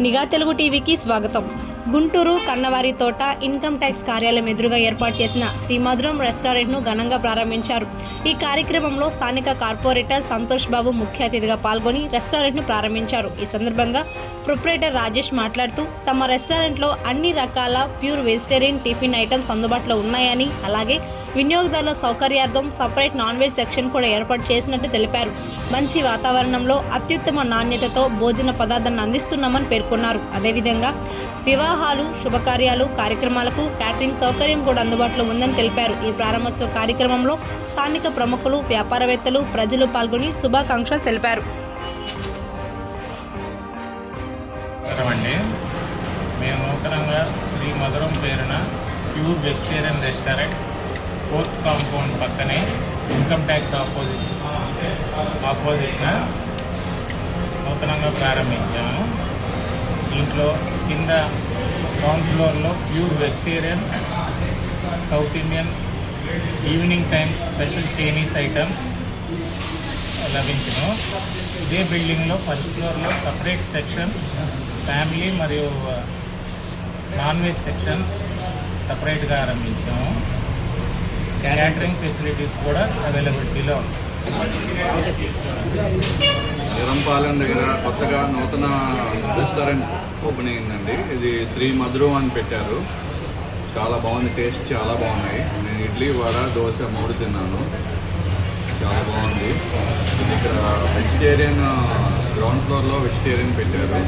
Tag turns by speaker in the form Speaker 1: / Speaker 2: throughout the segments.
Speaker 1: నిఘా తెలుగు టీవీకి స్వాగతం. గుంటూరు కన్నవారి తోట ఇన్కమ్ ట్యాక్స్ కార్యాలయం ఎదురుగా ఏర్పాటు చేసిన శ్రీమధురం రెస్టారెంట్ను ఘనంగా ప్రారంభించారు. ఈ కార్యక్రమంలో స్థానిక కార్పొరేటర్ సంతోష్ బాబు ముఖ్య అతిథిగా పాల్గొని రెస్టారెంట్ను ప్రారంభించారు. ఈ సందర్భంగా ప్రొపరేటర్ రాజేష్ మాట్లాడుతూ తమ రెస్టారెంట్లో అన్ని రకాల ప్యూర్ వెజిటేరియన్ టిఫిన్ ఐటమ్స్ అందుబాటులో ఉన్నాయని అలాగే వినియోగదారుల సౌకర్యార్థం సపరేట్ నాన్ వెజ్ సెక్షన్ కూడా ఏర్పాటు చేసినట్టు తెలిపారు. మంచి వాతావరణంలో అత్యుత్తమ నాణ్యతతో భోజన పదార్థాన్ని అందిస్తున్నామని పేర్కొన్నారు. అదేవిధంగా వివాహాలు శుభకార్యాలు కార్యక్రమాలకు క్యాటరింగ్ సౌకర్యం కూడా అందుబాటులో ఉందని తెలిపారు. ఈ ప్రారంభోత్సవ కార్యక్రమంలో స్థానిక ప్రముఖులు వ్యాపారవేత్తలు ప్రజలు పాల్గొని శుభాకాంక్షలు తెలిపారు.
Speaker 2: అండి మేము నూతనంగా శ్రీ మధురం పేరున pure vegetarian restaurant fourth compound పక్కనే ఇన్కమ్ ట్యాక్స్ ఆపోజిట్ ఆపోజిట్గా నూతనంగా ప్రారంభించాము. దీంట్లో కింద గ్రౌండ్ ఫ్లోర్లో pure vegetarian south Indian evening time special Chinese items లభించును. ఇదే బిల్డింగ్లో ఫస్ట్ ఫ్లోర్లో సపరేట్ సెక్షన్ ఫ్యామిలీ మరియు నాన్ వెజ్ సెక్షన్ సపరేట్గా ఆరంభించాము. క్యాటరింగ్ ఫెసిలిటీస్ కూడా అవైలబిలిటీలో ఉన్నాయి.
Speaker 3: నిరంపాలెం దగ్గర కొత్తగా నూతన రెస్టారెంట్ ఓపెన్ అయిందండి. ఇది శ్రీ మధురం అని పెట్టారు. చాలా బాగుంది టేస్ట్ చాలా బాగున్నాయి. నేను ఇడ్లీ వడ దోశ మూడు తిన్నాను. చాలా బాగుంది. ఇది ఇక్కడ వెజిటేరియన్ గ్రౌండ్ ఫ్లోర్లో వెజిటేరియన్ పెట్టారు.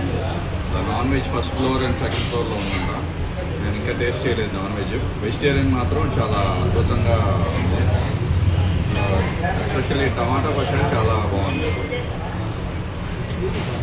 Speaker 3: Non veg first floor and second ఫ్లోర్లో ఉందంట నేను ఇంకా టేస్ట్ చేయలేదు నాన్ వెజ్ వెజిటేరియన్ మాత్రం చాలా అద్భుతంగా ఉంది. ఎస్పెషల్లీ టమాటా పచ్చడి చాలా బాగుంది.